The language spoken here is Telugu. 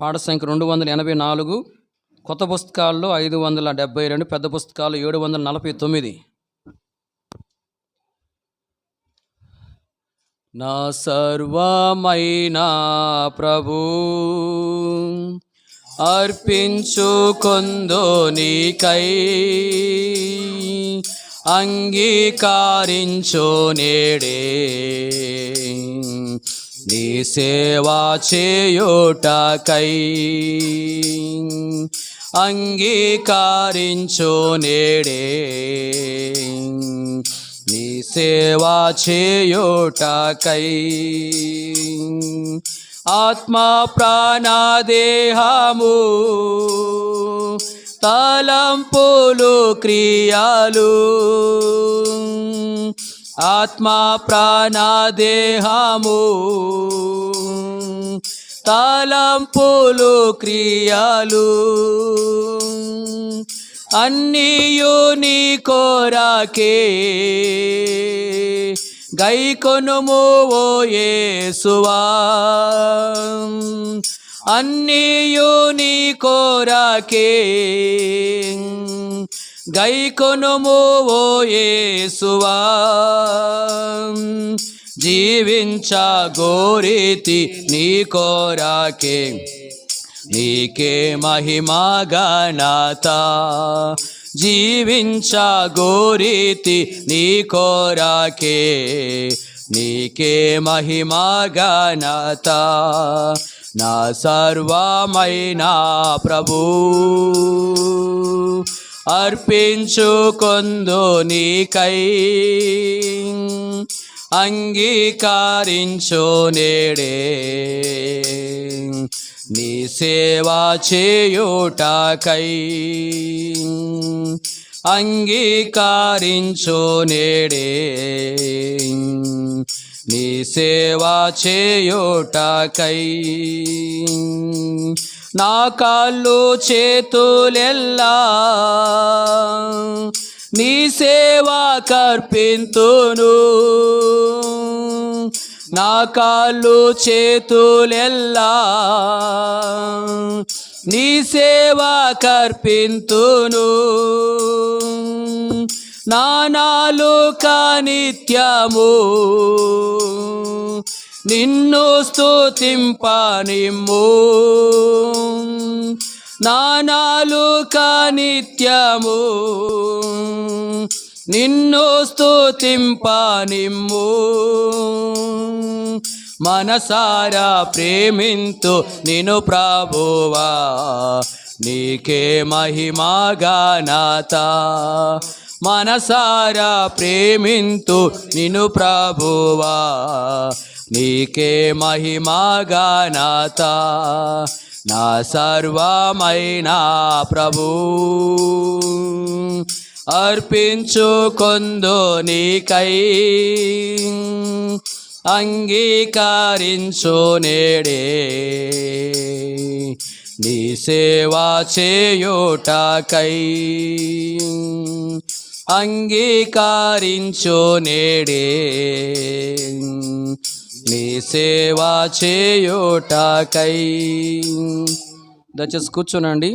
పాఠ సంఖ్య రెండు వందల ఎనభై నాలుగు కొత్త పుస్తకాల్లో ఐదు వందల డెబ్బై రెండు పెద్ద పుస్తకాలు ఏడు వందల నలభై తొమ్మిది. నా సర్వమైన ప్రభు అర్పించుకొందో నీకై అంగీకారించో నేడే. నీ సేవా చేయుటకై అంగీకరించు నేడే. నీ సేవా చేయుటకై ఆత్మ ప్రాణదేహము తలంపులు క్రియాలు ఆత్మా ప్రాణాదేహము. తలంపులు క్రియాలు. అన్నీయు నీ కోరాకే. గైకొనుము ఓ యేసువా. అన్నీయు నీ కోరాకే. గైకొనుము ఓ యేసువా. జీవించ గోరీతి నీ కోరాకే. నీకే మహిమా గణత జీవించ గోరీతి నీ కోరాకే. నీకే మహిమా గణత నా సర్వమైనా ప్రభూ. అర్పించుకొందు నీకై. అంగీకరించు నేడే. నీ సేవా చేయుటకై. అంగీకరించు నేడే. నీ సేవా చేయుటకై. నా కాళ్ళు చేతులెల్లా. నీ సేవా కర్పింతును. నా కాళ్ళు చేతులెల్లా. నీ సేవా కర్పింతును. నానాలు కానిత్యము నిన్ను స్తుతింపనిమ్ము. నానాలు కానిత్యము. నిన్ను స్తుతింపనిమ్ము. మనసారా ప్రేమింతు నిను ప్రభువా. నీకే మహిమా గానాత మనసారా ప్రేమింతు నిను ప్రభువా. నీకే మహిమా గానాత నా సర్వమైన ప్రభు. అర్పించుకొందు నీకై అంగీకారించు నేడే. నీ సేవా చేయుటకై అంగీకారించు నేడే. నీ సేవా చేయోటాకై. దయచేసి కూర్చోనండి.